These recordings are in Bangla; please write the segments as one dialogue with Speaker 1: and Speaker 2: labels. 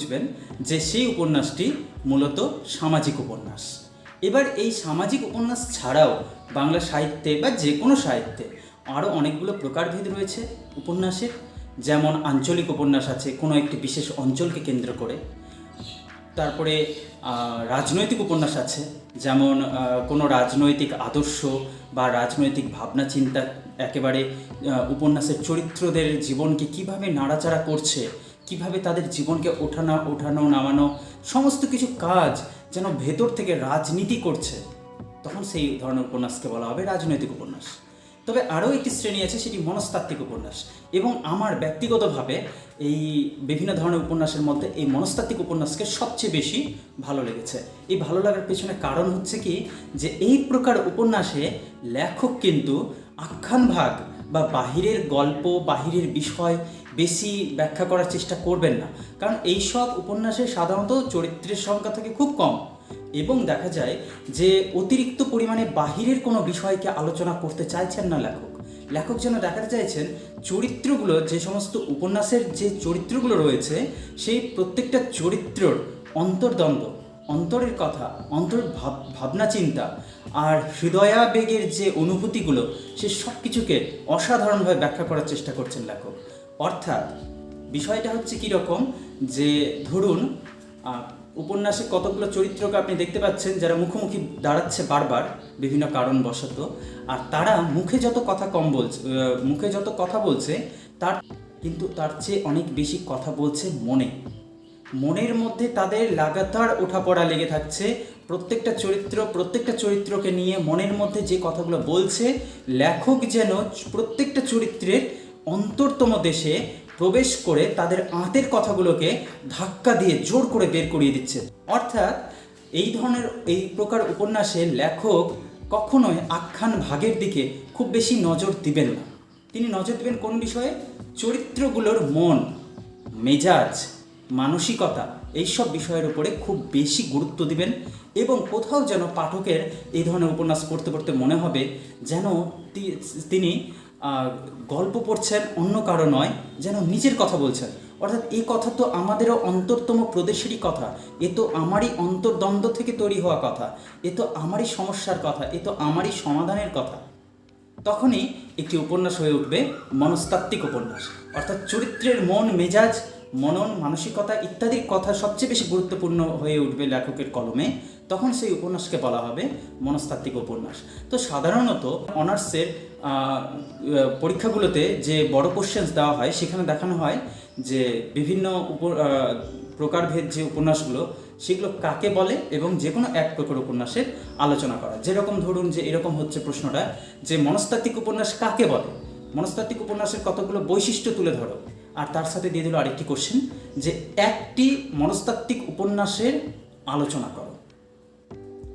Speaker 1: বুঝবেন যে সেই উপন্যাসটি মূলত সামাজিক উপন্যাস। এবার এই সামাজিক উপন্যাস ছাড়াও বাংলা সাহিত্যে বা যে কোনো সাহিত্যে আরও অনেকগুলো প্রকারভেদ রয়েছে উপন্যাসের। যেমন আঞ্চলিক উপন্যাস আছে, কোনো একটি বিশেষ অঞ্চলকে কেন্দ্র করে। তারপরে রাজনৈতিক উপন্যাস আছে, যেমন কোনো রাজনৈতিক আদর্শ বা রাজনৈতিক ভাবনা চিন্তা, একেবারে উপন্যাসের চরিত্রদের জীবনকে কীভাবে নাড়াচাড়া করছে কীভাবে তাদের জীবনকে ওঠানো ওঠানো, নামানো, সমস্ত কিছু কাজ যেন ভেতর থেকে রাজনীতি করছে, তখন সেই ধরনের উপন্যাসকে বলা হবে রাজনৈতিক উপন্যাস। তবে আরও একটি শ্রেণি আছে, সেটি মনস্তাত্ত্বিক উপন্যাস। এবং আমার ব্যক্তিগতভাবে এই বিভিন্ন ধরনের উপন্যাসের মধ্যে এই মনস্তাত্ত্বিক উপন্যাসকে সবচেয়ে বেশি ভালো লেগেছে। এই ভালো লাগার পেছনে কারণ হচ্ছে কি, যে এই প্রকার উপন্যাসে লেখক কিন্তু আখ্যান ভাগ বা বাহিরের গল্প, বাহিরের বিষয় বেশি ব্যাখ্যা করার চেষ্টা করবেন না। কারণ এই সব উপন্যাসে সাধারণত চরিত্রের সংখ্যা থাকে খুব কম। এবং দেখা যায় যে অতিরিক্ত পরিমাণে বাহিরের কোনো বিষয়কে আলোচনা করতে চাইছেন না লেখক। লেখক যেন দেখাতে চাইছেন, চরিত্রগুলো, যে সমস্ত উপন্যাসের যে চরিত্রগুলো রয়েছে, সেই প্রত্যেকটা চরিত্রর অন্তর্দ্বন্দ্ব, অন্তরের কথা, অন্তর ভাব, ভাবনা চিন্তা আর হৃদয়াবেগের যে অনুভূতিগুলো, সে সব কিছুকে অসাধারণভাবে ব্যাখ্যা করার চেষ্টা করছেন লেখক। অর্থাৎ বিষয়টা হচ্ছে কী রকম যে ধরুন উপন্যাসে কতগুলো চরিত্রকে আপনি দেখতে পাচ্ছেন যারা মুখোমুখি দাঁড়াচ্ছে বারবার, বিভিন্ন কারণবশত, আর তারা মুখে যত কথা কম বলছে মুখে যত কথা বলছে, তার কিন্তু তার চেয়ে অনেক বেশি কথা বলছে মনে। মনের মধ্যে তাদের লাগাতার ওঠাপড়া লেগে থাকছে। প্রত্যেকটা চরিত্র, প্রত্যেকটা চরিত্রকে নিয়ে মনের মধ্যে যে কথাগুলো বলছে, লেখক যেন প্রত্যেকটা চরিত্রের অন্তরতম দেশে প্রবেশ করে তাদের আঁতের কথাগুলোকে ধাক্কা দিয়ে জোর করে বের করিয়ে দিচ্ছে। অর্থাৎ এই ধরনের এই প্রকার উপন্যাসে লেখক কখনোই আখ্যান ভাগের দিকে খুব বেশি নজর দিবেন না। তিনি নজর দেবেন কোন বিষয়ে? চরিত্রগুলোর মন, মেজাজ, মানসিকতা, এইসব বিষয়ের উপরে খুব বেশি গুরুত্ব দিবেন এবং কোথাও যেন পাঠকের এই ধরনের উপন্যাস পড়তে পড়তে মনে হবে যেন তিনি গল্প পড়ছেন অন্য কারও নয়, যেন নিজের কথা বলছেন। অর্থাৎ এই কথা তো আমাদেরও অন্তরতম প্রদেশেরই কথা। এ তো আমারই অন্তর্দ্বন্দ্ব থেকে তৈরি হওয়া কথা। এ তো আমারই সমস্যার কথা। এ তো আমারই সমাধানের কথা। তখনই একটি উপন্যাস হয়ে উঠবে, মনস্তাত্ত্বিক উপন্যাস। অর্থাৎ চরিত্রের মন, মেজাজ, মনন, মানসিকতা ইত্যাদির কথা সবচেয়ে বেশি গুরুত্বপূর্ণ হয়ে উঠবে লেখকের কলমে। তখন সেই উপন্যাসকে বলা হবে মনস্তাত্ত্বিক উপন্যাস। তো সাধারণত অনার্সের পরীক্ষাগুলোতে যে বড় কোশ্চেন্স দেওয়া হয়, সেখানে দেখানো হয় যে বিভিন্ন উপ প্রকারভেদ যে উপন্যাসগুলো, সেগুলো কাকে বলে এবং যে কোনো এক প্রকার উপন্যাসের আলোচনা করা। যেরকম ধরুন যে, এরকম হচ্ছে প্রশ্নটা যে, মনস্তাত্ত্বিক উপন্যাস কাকে বলে? মনস্তাত্ত্বিক উপন্যাসের কতগুলো বৈশিষ্ট্য তুলে ধরো? আর তার সাথে দিয়ে দিল আরেকটি কোশ্চেন যে, একটি মনস্তাত্ত্বিক উপন্যাসের আলোচনা করো।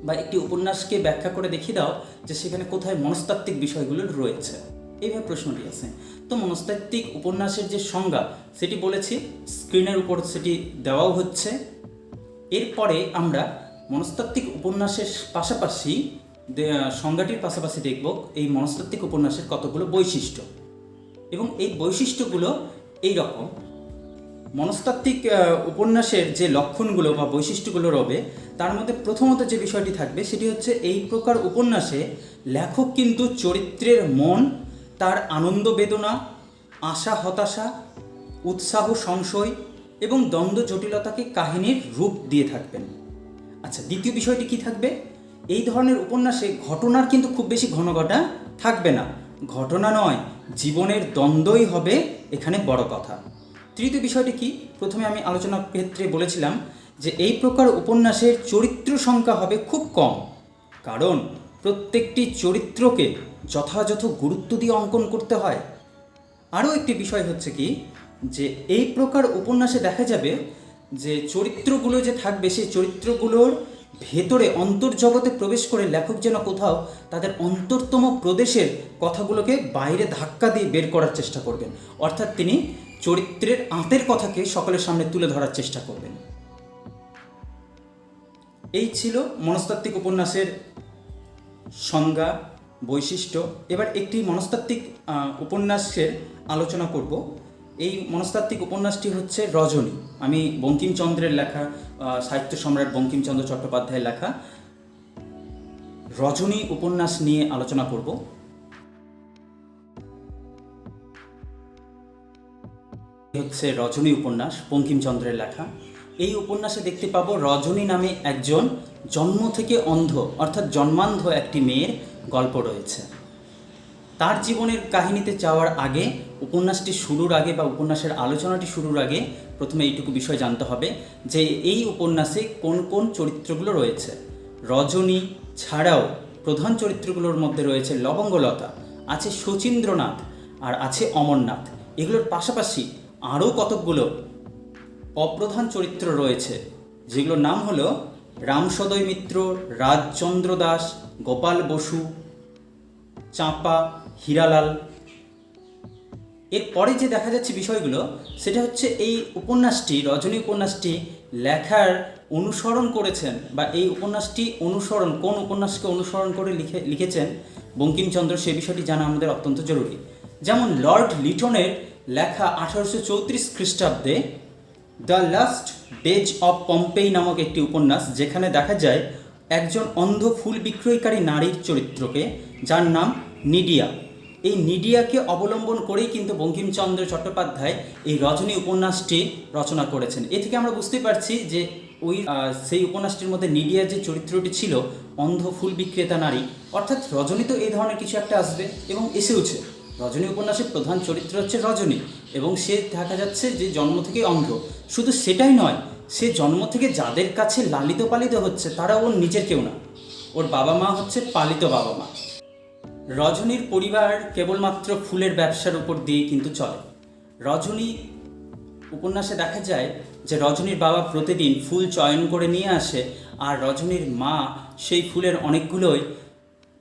Speaker 1: বা একটি উপন্যাসকে ব্যাখ্যা করে দেখিয়ে দাও যে সেখানে কোথায় মনস্তাত্ত্বিক বিষয়গুলো রয়েছে। এইভাবে প্রশ্নটি আছে। তো মনস্তাত্ত্বিক উপন্যাসের যে সংজ্ঞা, সেটি বলেছি, স্ক্রিনের উপর সেটি দেওয়াও হচ্ছে। এরপরে আমরা মনস্তাত্ত্বিক উপন্যাসের পাশাপাশি সংজ্ঞাটির পাশাপাশি দেখব এই মনস্তাত্ত্বিক উপন্যাসের কতগুলো বৈশিষ্ট্য। এবং এই বৈশিষ্ট্যগুলো এই রকম। মনস্তাত্ত্বিক উপন্যাসের যে লক্ষণগুলো বা বৈশিষ্ট্যগুলো রবে, তার মধ্যে প্রথমত যে বিষয়টি থাকবে সেটি হচ্ছে এই প্রকার উপন্যাসে লেখক কিন্তু চরিত্রের মন, তার আনন্দ বেদনা, আশা হতাশা, উৎসাহ সংশয় এবং দ্বন্দ্ব জটিলতাকে কাহিনীর রূপ দিয়ে থাকবেন। আচ্ছা দ্বিতীয় বিষয়টি কি থাকবে? এই ধরনের উপন্যাসে ঘটনার কিন্তু খুব বেশি ঘন ঘটা থাকবে না। ঘটনা নয়, জীবনের দ্বন্দ্বই হবে এখানে বড় কথা। তৃতীয় বিষয়টি কি? প্রথমে আমি আলোচনা ক্ষেত্রে বলেছিলাম যে এই প্রকার উপন্যাসের চরিত্র সংখ্যা হবে খুব কম। কারণ প্রত্যেকটি চরিত্রকে যথাযথ গুরুত্ব দিয়ে অঙ্কন করতে হয়। আরও একটি বিষয় হচ্ছে কি যে এই প্রকার উপন্যাসে দেখা যাবে যে চরিত্রগুলো যে থাকবে, সেই চরিত্রগুলোর ভেতরে অন্তর্জগতে প্রবেশ করে লেখক যেন কোথাও তাদের অন্তরতম প্রদেশের কথাগুলোকে বাইরে ধাক্কা দিয়ে বের করার চেষ্টা করবেন। অর্থাৎ তিনি চরিত্রের আঁতের কথাকে সকলের সামনে তুলে ধরার চেষ্টা করবেন। এই ছিল মনস্তাত্ত্বিক উপন্যাসের সংজ্ঞা, বৈশিষ্ট্য। এবার একটি মনস্তাত্ত্বিক উপন্যাসের আলোচনা করব। এই মনস্তাত্ত্বিক উপন্যাসটি হচ্ছে রজনী। আমি বঙ্কিমচন্দ্রের লেখা সাহিত্য সম্রাট বঙ্কিমচন্দ্র চট্টোপাধ্যায়ের লেখা। রজনী উপন্যাস নিয়ে আলোচনা করব। হচ্ছে রজনী উপন্যাস, বঙ্কিমচন্দ্রের লেখা। এই উপন্যাসে দেখতে পাবো রজনী নামে একজন জন্ম থেকে অন্ধ, অর্থাৎ জন্মান্ধ একটি মেয়ের গল্প রয়েছে। তার জীবনের কাহিনীতে যাওয়ার আগে, উপন্যাসটি শুরুর আগে বা উপন্যাসের আলোচনাটি শুরুর আগে প্রথমে এইটুকু বিষয় জানতে হবে যে এই উপন্যাসে কোন কোন চরিত্রগুলো রয়েছে। রজনী ছাড়াও প্রধান চরিত্রগুলোর মধ্যে রয়েছে লবঙ্গলতা, আছে শচীন্দ্রনাথ আর আছে অমরনাথ। এগুলোর পাশাপাশি আরও কতকগুলো অপ্রধান চরিত্র রয়েছে, যেগুলোর নাম হলো রামসদয় মিত্র, রাজচন্দ্র দাস, গোপাল বসু, চাঁপা, হীরালাল। এরপরে যে দেখা যাচ্ছে বিষয়গুলো, সেটা হচ্ছে এই উপন্যাসটি, রজনী উপন্যাসটি লেখার অনুসরণ করেছেন বা এই উপন্যাসটি অনুসরণ, কোন উপন্যাসকে অনুসরণ করে লিখে, লিখেছেন বঙ্কিমচন্দ্র, সে বিষয়টি জানা আমাদের অত্যন্ত জরুরি। যেমন লর্ড লিটনের লেখা আঠারোশো চৌত্রিশ খ্রিস্টাব্দে the last days of Pompeii নামক একটি উপন্যাস যেখানে দেখা যায় একজন অন্ধ ফুল বিক্রয়কারী নারীর চরিত্রকে, যার নাম নিডিয়া। এই নিডিয়াকে অবলম্বন করেই কিন্তু বঙ্কিমচন্দ্র চট্টোপাধ্যায় এই রজনী উপন্যাসটি রচনা করেছেন। এ থেকে আমরা বুঝতে পারছি যে ওই সেই উপন্যাসটির মধ্যে নিডিয়ার যে চরিত্রটি ছিল, অন্ধ ফুল বিক্রেতা নারী, অর্থাৎ রজনী তো এই ধরনের কিছু একটা আসবে এবং এসেওছে। রজনী উপন্যাসের প্রধান চরিত্র হচ্ছে রজনী এবং সে দেখা যাচ্ছে যে জন্ম থেকে অন্ধ। শুধু সেটাই নয়, সে জন্ম থেকে যাদের কাছে লালিত পালিত হচ্ছে তারা ওর নিজের কেউ না। ওর বাবা মা হচ্ছে পালিত বাবা মা। রজনীর পরিবার কেবলমাত্র ফুলের ব্যবসার উপর দিয়ে কিন্তু চলে। রজনী উপন্যাসে দেখা যায় যে রজনীর বাবা প্রতিদিন ফুল চয়ন করে নিয়ে আসে আর রজনীর মা সেই ফুলের অনেকগুলোই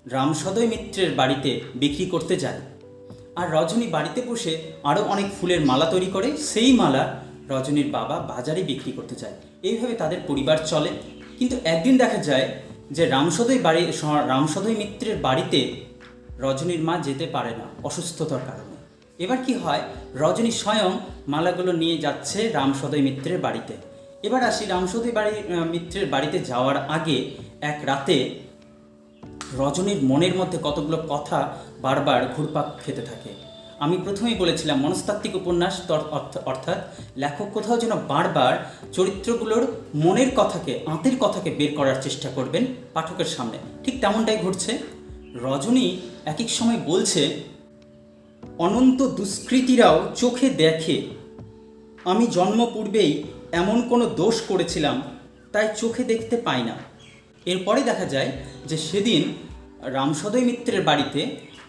Speaker 1: রামসদয় মিত্রের বাড়িতে বিক্রি করতে যায়। আর রজনী বাড়িতে বসে আরও অনেক ফুলের মালা তৈরি করে, সেই মালা রজনীর বাবা বাজারে বিক্রি করতে চায়। এইভাবে তাদের পরিবার চলে। কিন্তু একদিন দেখা যায় যে রামসদয় বাড়ি, রামসদয় মিত্রের বাড়িতে রজনীর মা যেতে পারে না, অসুস্থতার কারণে। এবার কি হয়, রজনী স্বয়ং মালাগুলো নিয়ে যাচ্ছে রামসদয় মিত্রের বাড়িতে। এবার আসি রামসদয় বাড়ি মিত্রের বাড়িতে যাওয়ার আগে এক রাতে রজনীর মনের মধ্যে কতগুলো কথা বারবার ঘুরপাক খেতে থাকে। আমি প্রথমেই বলেছিলাম, মনস্তাত্ত্বিক উপন্যাস অর্থাৎ লেখক কোথাও যেন বারবার চরিত্রগুলোর মনের কথাকে, আঁতের কথাকে বের করার চেষ্টা করবেন পাঠকের সামনে। ঠিক তেমনটাই ঘটছে। রজনী এক এক সময় বলছে, অনন্ত দুষ্কৃতীরাও চোখে দেখে। আমি জন্ম পূর্বেই এমন কোনো দোষ করেছিলাম, তাই চোখে দেখতে পাই না। এরপরে দেখা যায় যে সেদিন রামসদয় মিত্রের বাড়িতে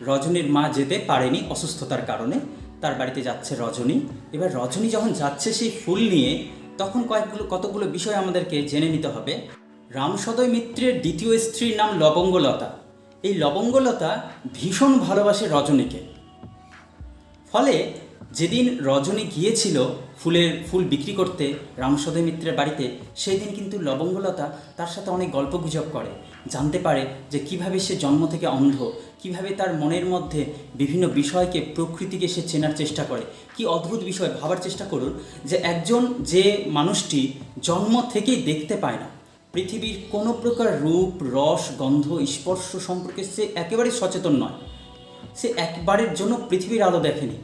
Speaker 1: রজনীর মা যেতে পারেনি অসুস্থতার কারণে। তার বাড়িতে যাচ্ছে রজনী। এবার রজনী যখন যাচ্ছে সেই ফুল নিয়ে, তখন কয়েকগুলো, কতগুলো বিষয় আমাদেরকে জেনে নিতে হবে। রামসদয় মিত্রের দ্বিতীয় স্ত্রীর নাম লবঙ্গলতা। এই লবঙ্গলতা ভীষণ ভালোবাসে রজনীকে। ফলে যেদিন রজনী গিয়েছিল ফুলের ফুল বিক্রি করতে রামসদয় মিত্রের বাড়িতে, সেই দিন কিন্তু লবঙ্গলতা তার সাথে অনেক গল্প গুজব করে। জানতে পারে যে কীভাবে সে জন্ম থেকে অন্ধ, কীভাবে তার মনের মধ্যে বিভিন্ন বিষয়কে, প্রকৃতিকে সে চেনার চেষ্টা করে। কি অদ্ভুত বিষয়, ভাবার চেষ্টা করুন যে একজন যে মানুষটি জন্ম থেকেই দেখতে পায় না। পৃথিবীর কোনো প্রকার রূপ, রস, গন্ধ, স্পর্শ সম্পর্কে সে একেবারেই সচেতন নয়। সে একবারের জন্য পৃথিবীর আলো দেখেনি।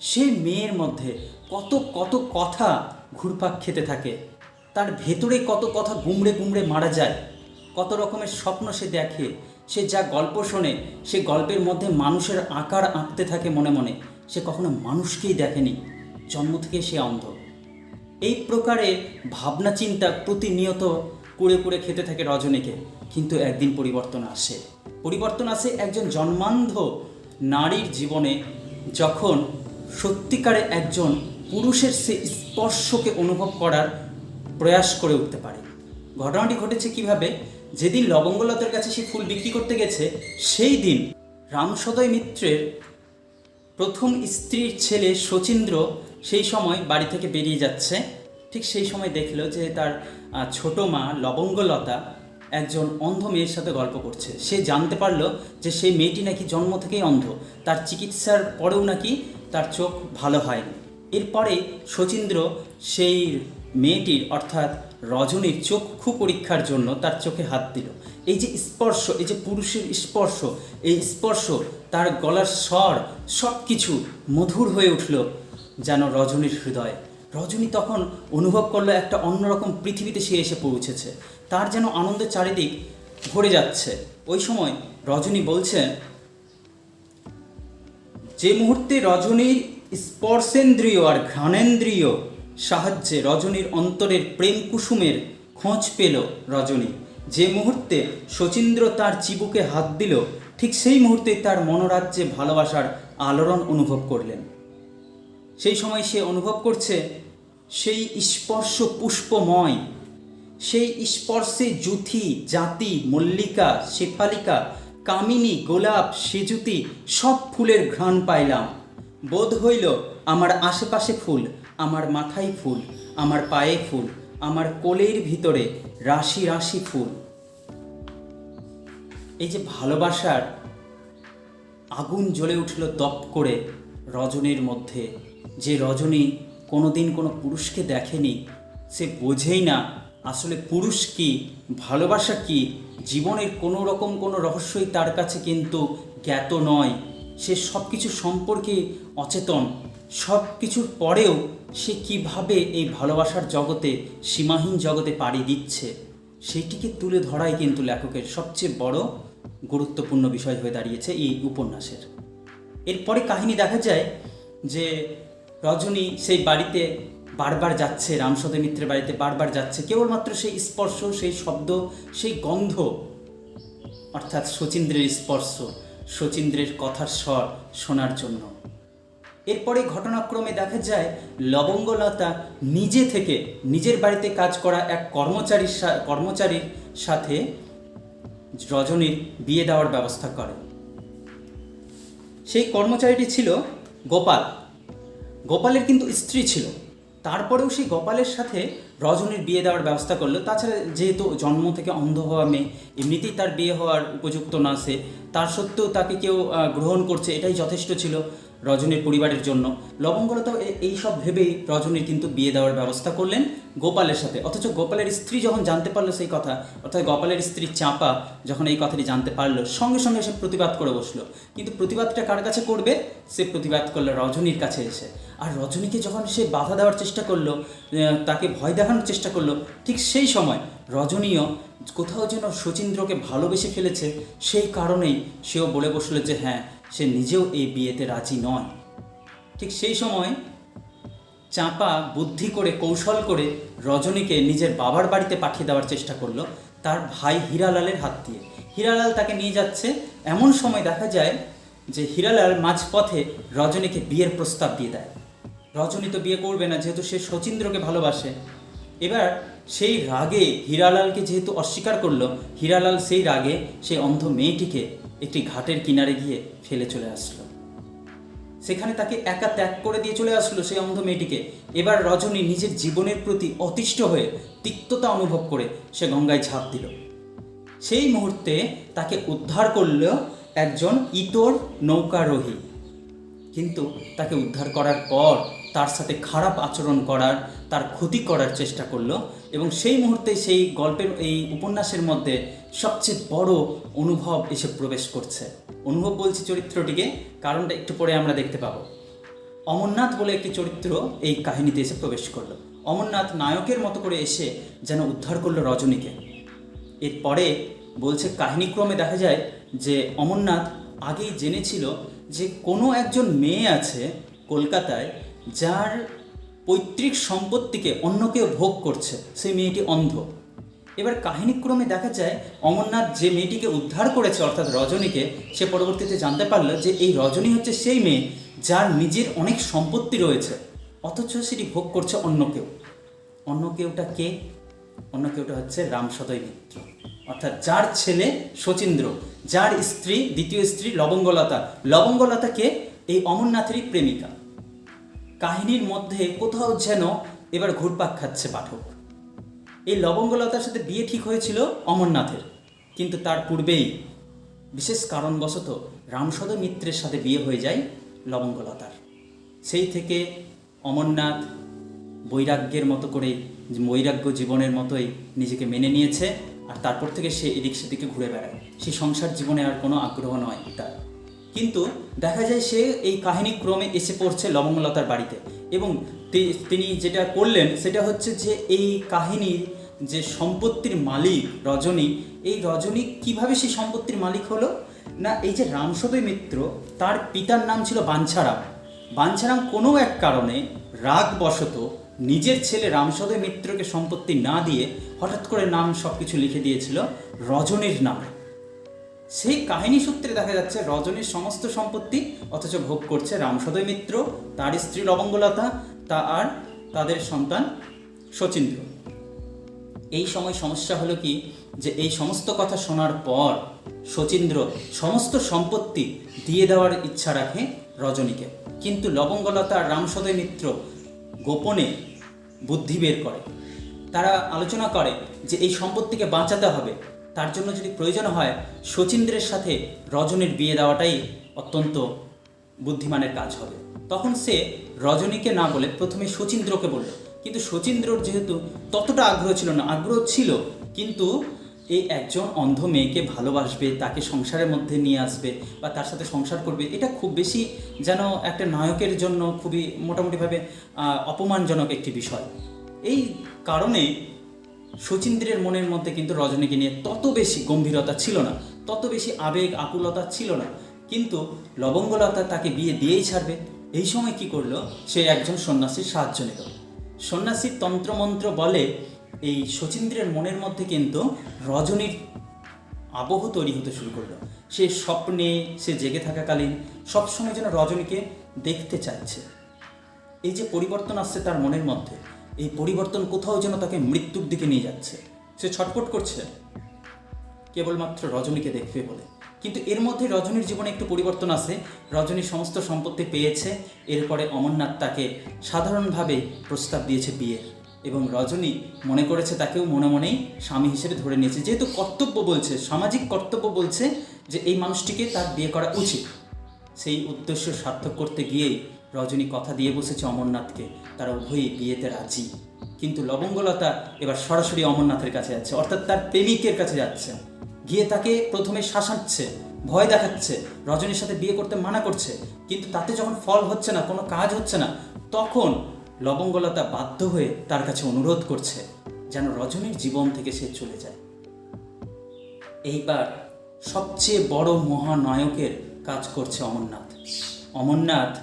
Speaker 1: সে মেয়ের মধ্যে কত কত কথা ঘুরপাক খেতে থাকে। তার ভেতরে কত কথা গুমড়ে গুমড়ে মারা যায়। কত রকমের স্বপ্ন সে দেখে। সে যা গল্প শোনে, সে গল্পের মধ্যে মানুষের আকার আঁকতে থাকে মনে মনে। সে কখনো মানুষকেই দেখেনি। জন্ম থেকে সে অন্ধ। এই প্রকারে ভাবনা চিন্তা প্রতিনিয়ত কুড়ে কুড়ে খেতে থাকে রজনীকে। কিন্তু একদিন পরিবর্তন আসে। পরিবর্তন আসে একজন জন্মান্ধ নারীর জীবনে যখন সত্যিকারে একজন পুরুষের সে স্পর্শকে অনুভব করার প্রয়াস করে উঠতে পারে। ঘটনাটি ঘটেছে কীভাবে? যেদিন লবঙ্গলতার কাছে সে ফুল বিক্রি করতে গেছে, সেই দিন রামসদয় মিত্রের প্রথম স্ত্রীর ছেলে শচীন্দ্র সেই সময় বাড়ি থেকে বেরিয়ে যাচ্ছে। ঠিক সেই সময় দেখল যে তার ছোট মা লবঙ্গলতা একজন অন্ধ মেয়ের সাথে গল্প করছে। সে জানতে পারল যে সেই মেয়েটি নাকি জন্ম থেকেই অন্ধ। তার চিকিৎসার পরেও নাকি তার চোখ ভালো হয়নি এরপরে শচীন্দ্র সেই মেয়েটির, অর্থাৎ রজনীর চক্ষু পরীক্ষার জন্য তার চোখে হাত দিল। এই যে স্পর্শ, এই যে পুরুষের স্পর্শ, এই স্পর্শ, তার গলার স্বর সব কিছু মধুর হয়ে উঠল যেন রজনীর হৃদয়। রজনী তখন অনুভব করল একটা অন্যরকম পৃথিবীতে সে এসে পৌঁছেছে। তার যেন আনন্দের চারিদিক ভরে যাচ্ছে। ওই সময় রজনী বলছে যে মুহূর্তে রজনীর স্পর্শেন্দ্রিয় আর ঘ্রাণেন্দ্রিয় সাহায্যে রজনীর অন্তরের প্রেম কুসুমের খোঁজ পেল রজনী। যে মুহূর্তে শচীন্দ্র তার চিবুকে হাত দিল, ঠিক সেই মুহূর্তে তার মনোরাজ্যে ভালোবাসার আলোড়ন অনুভব করলেন। সেই সময় সে অনুভব করছে, সেই স্পর্শ পুষ্পময় সেই স্পর্শে জুথি জাতি, মল্লিকা, শেফালিকা কামিনী, গোলাপ, সেজুতি, সব ফুলের ঘ্রাণ পাইলাম। বোধ হইল আমার আশেপাশে ফুল, আমার মাথায় ফুল, আমার পায়ে ফুল, আমার কোলের ভিতরে রাশি রাশি ফুল। এই যে ভালোবাসার আগুন জ্বলে উঠল দপ করে রজনীর মধ্যে, যে রজনী কোনোদিন কোনো পুরুষকে দেখেনি, সে বোঝেই না আসলে পুরুষ কি, ভালোবাসা কি, জীবনের কোনো রকম কোনো রহস্যই তার কাছে কিন্তু জ্ঞাত নয়। সে সব কিছু সম্পর্কে অচেতন। সব কিছুর পরেও সে কীভাবে এই ভালোবাসার জগতে, সীমাহীন জগতে পাড়ি দিচ্ছে সেইটিকে তুলে ধরাই কিন্তু লেখকের সবচেয়ে বড় গুরুত্বপূর্ণ বিষয় হয়ে দাঁড়িয়েছে এই উপন্যাসের। এরপরে কাহিনী দেখা যায় যে রজনী সেই বাড়িতে বারবার যাচ্ছে, রামসদে মিত্রের বাড়িতে বারবার যাচ্ছে, কেবলমাত্র সেই স্পর্শ, সেই শব্দ, সেই গন্ধ, অর্থাৎ শচীন্দ্রের স্পর্শ, শচীন্দ্রের কথার স্বর শোনার জন্য। এরপরে ঘটনাক্রমে দেখা যায়, লবঙ্গলতা নিজে থেকে, নিজের বাড়িতে কাজ করা এক কর্মচারীর কর্মচারীর সাথে রজনীর বিয়ে দেওয়ার ব্যবস্থা করে। সেই কর্মচারীটি ছিল গোপাল। গোপালের কিন্তু স্ত্রী ছিল। তারপরেও সেই গোপালের সাথে রজনীর বিয়ে দেওয়ার ব্যবস্থা করল। তাছাড়া যেহেতু জন্ম থেকে অন্ধ হওয়া মেয়ে, এমনিতেই তার বিয়ে হওয়ার উপযুক্ত না সে, তার সত্ত্বেও তাকে কেউ গ্রহণ করছে এটাই যথেষ্ট ছিল রজনীর পরিবারের জন্য। লবঙ্গলতা এই সব ভেবেই রজনীর কিন্তু বিয়ে দেওয়ার ব্যবস্থা করলেন গোপালের সাথে। অথচ গোপালের স্ত্রী যখন জানতে পারল সেই কথা, অর্থাৎ গোপালের স্ত্রী চাঁপা যখন এই কথাটি জানতে পারল, সঙ্গে সঙ্গে সে প্রতিবাদ করে বসল। কিন্তু প্রতিবাদটা কার কাছে করবে? সে প্রতিবাদ করল রজনীর কাছে এসে। আর রজনীকে যখন সে বাধা দেওয়ার চেষ্টা করল তাকে ভয় দেখানোর চেষ্টা করল, ঠিক সেই সময় রজনীও কোথাও যেন শচীন্দ্রকে ভালোবেসে ফেলেছে, সেই কারণেই সেও বলে বসল যে হ্যাঁ সে নিজেও এই বিয়েতে রাজি নয়। ঠিক সেই সময় চাঁপা বুদ্ধি করে, কৌশল করে রজনীকে নিজের বাবার বাড়িতে পাঠিয়ে দেওয়ার চেষ্টা করল, তার ভাই হীরালালের হাত দিয়ে। হীরালাল তাকে নিয়ে যাচ্ছে। এমন সময় দেখা যায় যে হীরালাল মাঝপথে রজনীকে বিয়ের প্রস্তাব দিয়ে দেয়। রজনী তো বিয়ে করবে না, যেহেতু সে শচীন্দ্রকে ভালোবাসে। এবার সেই রাগে হীরালালকে যেহেতু অস্বীকার করল, হীরালাল সেই রাগে সেই অন্ধ মেয়েটিকে একটি ঘাটের কিনারে গিয়ে ফেলে চলে আসলো। সেখানে তাকে একা ত্যাগ করে দিয়ে চলে আসলো সেই অন্ধ মেয়েটিকে। এবার রজনী নিজের জীবনের প্রতি অতিষ্ঠ হয়ে তিক্ততা অনুভব করে সে গঙ্গায় ঝাঁপ দিল। সেই মুহূর্তে তাকে উদ্ধার করল একজন ইতর নৌকারোহী। কিন্তু তাকে উদ্ধার করার পর তার সাথে খারাপ আচরণ করার, তার ক্ষতি করার চেষ্টা করল এবং সেই মুহূর্তে সেই গল্পের এই উপন্যাসের মধ্যে সবচেয়ে বড় অনুভব এসে প্রবেশ করছে। অনুভব বলছি চরিত্রটিকে, কারণটা একটু পরে আমরা দেখতে পাবো। অমরনাথ বলে একটি চরিত্র এই কাহিনীতে এসে প্রবেশ করল। অমরনাথ নায়কের মতো করে এসে যেন উদ্ধার করল রজনীকে। এরপরে বলছে কাহিনীক্রমে দেখা যায় যে অমরনাথ আগেই জেনেছিল যে কোনো একজন মেয়ে আছে কলকাতায় যার পৈতৃক সম্পত্তিকে অন্য কেউ ভোগ করছে, সেই মেয়েটি অন্ধ। এবার কাহিনীক্রমে দেখা যায়, অমরনাথ যে মেয়েটিকে উদ্ধার করেছে, অর্থাৎ রজনীকে, সে পরবর্তীতে জানতে পারল যে এই রজনী হচ্ছে সেই মেয়ে যার নিজের অনেক সম্পত্তি রয়েছে, অথচ সেটি ভোগ করছে অন্য কেউ। অন্য কেউটা কে? অন্য কেউটা হচ্ছে রামসদয় মিত্র। অর্থাৎ যার ছেলে শচীন্দ্র, যার স্ত্রী, দ্বিতীয় স্ত্রী লবঙ্গলতা। লবঙ্গলতাকে এই অমরনাথেরই প্রেমিকা। কাহিনীর মধ্যে কোথাও যেন এবার ঘুরপাক খাচ্ছে পাঠক। এই লবঙ্গলতার সাথে বিয়ে ঠিক হয়েছিল অমরনাথের, কিন্তু তার পূর্বেই। বিশেষ কারণবশত রামসদ মিত্রের সাথে বিয়ে হয়ে যায় লবঙ্গলতার। সেই থেকে অমরনাথ বৈরাগ্যের মতো করে বৈরাগ্য জীবনের মতোই নিজেকে মেনে নিয়েছে। আর তারপর থেকে সে এদিক সেদিকে ঘুরে বেড়ায়। সে সংসার জীবনে আর কোনো আগ্রহ নয় তার। কিন্তু দেখা যায় সে এই কাহিনী ক্রমে এসে পড়ছে লবঙ্গলতার বাড়িতে এবং তিনি যেটা করলেন সেটা হচ্ছে যে এই কাহিনীর যে সম্পত্তির মালিক রজনী, এই রজনী কীভাবে সেই সম্পত্তির মালিক হলো? না, এই যে রামসদয় মিত্র, তার পিতার নাম ছিল বাঞ্ছারাম। বাঞ্ছারাম কোনো এক কারণে রাগবশত নিজের ছেলে রামসদয় মিত্রকে সম্পত্তি না দিয়ে হঠাৎ করে নাম সব কিছু লিখে দিয়েছিল রজনীর নামে। সেই কাহিনী সূত্রে দেখা যাচ্ছে রজনীর সমস্ত সম্পত্তি অথচ ভোগ করছে রামসদয় মিত্র, তার স্ত্রী লবঙ্গলতা, তা আর তাদের সন্তান শচীন্দ্র। এই সময় সমস্যা হলো কি যে এই সমস্ত কথা শোনার পর শচীন্দ্র সমস্ত সম্পত্তি দিয়ে দেওয়ার ইচ্ছা রাখে রজনীকে। কিন্তু লবঙ্গলতা আর রামসদয় মিত্র গোপনে বুদ্ধি বের করে। তারা আলোচনা করে যে এই সম্পত্তিকে বাঁচাতে হবে। তার জন্য যদি প্রয়োজন হয়, শচীন্দ্রের সাথে রজনীর বিয়ে দেওয়াটাই অত্যন্ত বুদ্ধিমানের কাজ হবে। তখন সে রজনীকে না বলে প্রথমে শচীন্দ্রকে বলল। কিন্তু শচীন্দ্রর যেহেতু ততটা আগ্রহ ছিল না, আগ্রহ ছিল, কিন্তু এই একজন অন্ধ মেয়েকে ভালোবাসবে, তাকে সংসারের মধ্যে নিয়ে আসবে বা তার সাথে সংসার করবে, এটা খুব বেশি যেন একটা নায়কের জন্য খুবই মোটামুটিভাবে অপমানজনক একটি বিষয়। এই কারণে শচীন্দ্রের মনের মধ্যে কিন্তু রজনীকে নিয়ে তত বেশি গম্ভীরতা ছিল না, তত বেশি আবেগ আকুলতা ছিল না। কিন্তু লবঙ্গলতা তাকে বিয়ে দিয়েই ছাড়বে। এই সময় কি করল? সে একজন সন্ন্যাসীর সাহায্য নিল। সন্ন্যাসীর তন্ত্রমন্ত্র বলে এই শচীন্দ্রের মনের মধ্যে কিন্তু রজনীর আবহ তৈরি হতে শুরু করল। সে স্বপ্নে, সে জেগে থাকাকালীন সবসময় যেন রজনীকে দেখতে চাইছে। এই যে পরিবর্তন আসছে তার মনের মধ্যে, এই পরিবর্তন কোথাও যেন তাকে মৃত্যুর দিকে নিয়ে যাচ্ছে। সে ছটফট করছে, কেবলমাত্র রজনীকে দেখবে বলে। কিন্তু এর মধ্যে রজনীর জীবনে একটু পরিবর্তন আসে রজনী সমস্ত সম্পত্তি পেয়েছে, এরপরে অমরনাথ তাকে সাধারণভাবে প্রস্তাব দিয়েছে বিয়ের। এবং রজনী মনে করেছে তাকেও মনে মনেই স্বামী হিসেবে ধরে নিয়েছে। যেহেতু কর্তব্য বলছে, সামাজিক কর্তব্য বলছে যে এই মানুষটিকে তার বিয়ে করা উচিত। সেই উদ্দেশ্য সার্থক করতে গিয়েই রজনী কথা দিয়ে বসেছে অমরনাথকে, তারা উভয়ই বিয়েতে রাজি। কিন্তু লবঙ্গলতা এবার সরাসরি অমরনাথের কাছে যাচ্ছে, অর্থাৎ তার প্রেমিকের কাছে যাচ্ছে। গিয়ে তাকে প্রথমে শাসাচ্ছে, ভয় দেখাচ্ছে, রজনীর সাথে বিয়ে করতে মানা করছে। কিন্তু তাতে যখন ফল হচ্ছে না, কোনো কাজ হচ্ছে না, তখন লবঙ্গলতা বাধ্য হয়ে তার কাছে অনুরোধ করছে যেন রজনীর জীবন থেকে সে চলে যায়। এইবার সবচেয়ে বড় মহানায়কের কাজ করছে অমরনাথ। অমরনাথ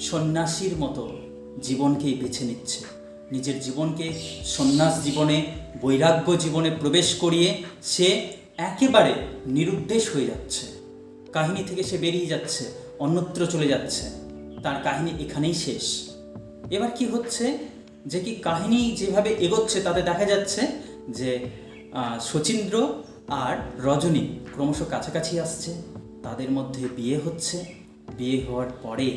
Speaker 1: সন্ন্যাসীর মতো জীবনকেই বেছে নিচ্ছে। নিজের জীবনকে সন্ন্যাস জীবনে, বৈরাগ্য জীবনে প্রবেশ করিয়ে সে একেবারে নিরুদ্দেশ হয়ে যাচ্ছে। কাহিনী থেকে সে বেরিয়ে যাচ্ছে, অন্যত্র চলে যাচ্ছে। তার কাহিনী এখানেই শেষ। এবার কি হচ্ছে যে কি কাহিনী যেভাবে এগোচ্ছে তাতে দেখা যাচ্ছে যে শচীন্দ্র আর রজনী ক্রমশ কাছাকাছি আসছে, তাদের মধ্যে বিয়ে হচ্ছে। বিয়ে হওয়ার পরে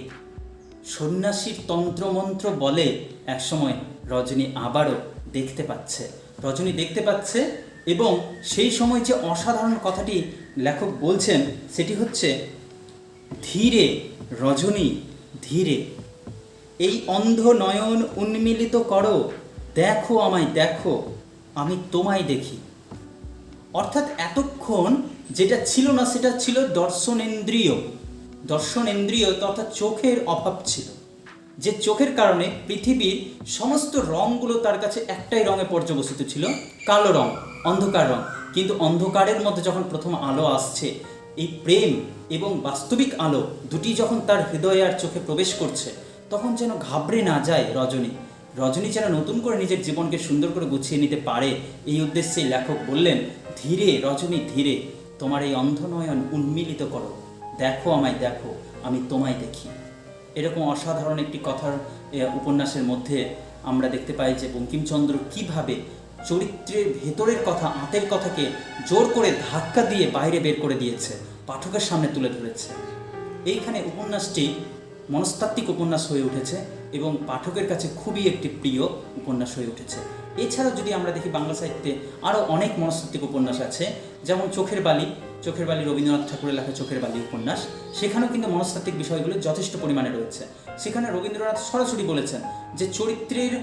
Speaker 1: সন্ন্যাসীর তন্ত্রমন্ত্র বলে একসময় রজনী আবারও দেখতে পাচ্ছে। রজনী দেখতে পাচ্ছে এবং সেই সময় যে অসাধারণ কথাটি লেখক বলছেন, সেটি হচ্ছে, ধীরে রজনী, ধীরে এই অন্ধ নয়ন উন্মিলিত করো, দেখো আমায়, দেখো, আমি তোমায় দেখি। অর্থাৎ এতক্ষণ যেটা ছিল না, সেটা ছিল দর্শনেন্দ্রিয়। দর্শনেন্দ্রিয় তথা চোখের অভাব ছিল। যে চোখের কারণে পৃথিবীর সমস্ত রঙগুলো তার কাছে একটাই রঙে পর্যবসিত ছিল, কালো রং, অন্ধকার রং। কিন্তু অন্ধকারের মধ্যে যখন প্রথম আলো আসছে, এই প্রেম এবং বাস্তবিক আলো দুটি যখন তার হৃদয়ে আর চোখে প্রবেশ করছে তখন যেন ঘাবড়ে না যায় রজনী। রজনী যেন নতুন করে নিজের জীবনকে সুন্দর করে গুছিয়ে নিতে পারে এই উদ্দেশ্যে লেখক বললেন, ধীরে রজনী, ধীরে। তোমার এই অন্ধনয়ন উন্মিলিত করো। দেখো আমায়, দেখো, আমি তোমায় দেখি। এরকম অসাধারণ একটি কথার উপন্যাসের মধ্যে আমরা দেখতে পাই যে বঙ্কিমচন্দ্র কীভাবে চরিত্রের ভেতরের কথা, আঁতের কথাকে জোর করে ধাক্কা দিয়ে বাইরে বের করে দিয়েছে, পাঠকের সামনে তুলে ধরেছে। এইখানে উপন্যাসটি মনস্তাত্ত্বিক উপন্যাস হয়ে উঠেছে এবং পাঠকের কাছে খুবই একটি প্রিয় উপন্যাস হয়ে উঠেছে। এছাড়াও যদি আমরা দেখি বাংলা সাহিত্যে আরও অনেক মনস্তাত্ত্বিক উপন্যাস আছে, যেমন চোখের বালি চোখের বালি রবীন্দ্রনাথ ঠাকুরের লেখা চোখের বালি উপন্যাস। সেখানেও কিন্তু মনস্তাত্ত্বিক বিষয়গুলো যথেষ্ট পরিমাণে রয়েছে। সেখানে রবীন্দ্রনাথ সরাসরি বলেছেন যে চরিত্রের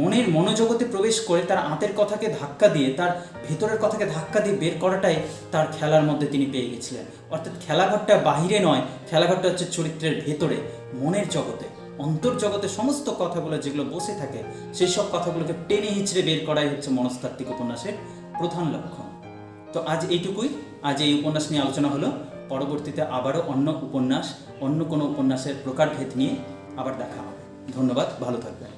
Speaker 1: মনের মনোজগতে প্রবেশ করে তার আঁতের কথাকে ধাক্কা দিয়ে, তার ভেতরের কথাকে ধাক্কা দিয়ে বের করাটাই তার খেলার মধ্যে তিনি পেয়ে গেছিলেন। অর্থাৎ খেলাঘরটা বাহিরে নয়, খেলাঘরটা হচ্ছে চরিত্রের ভেতরে, মনের জগতে। অন্তর্জগতে সমস্ত কথাগুলো যেগুলো বসে থাকে, সেই সব কথাগুলোকে টেনে হিচড়ে বের করাই হচ্ছে মনস্তাত্ত্বিক উপন্যাসের প্রধান লক্ষণ। তো আজ এইটুকুই। আজ এই উপন্যাস নিয়ে আলোচনা হলো। পরবর্তীতে আবারও অন্য উপন্যাস, অন্য কোনো উপন্যাসের প্রকারভেদ নিয়ে আবার দেখা হবে। ধন্যবাদ, ভালো থাকবেন।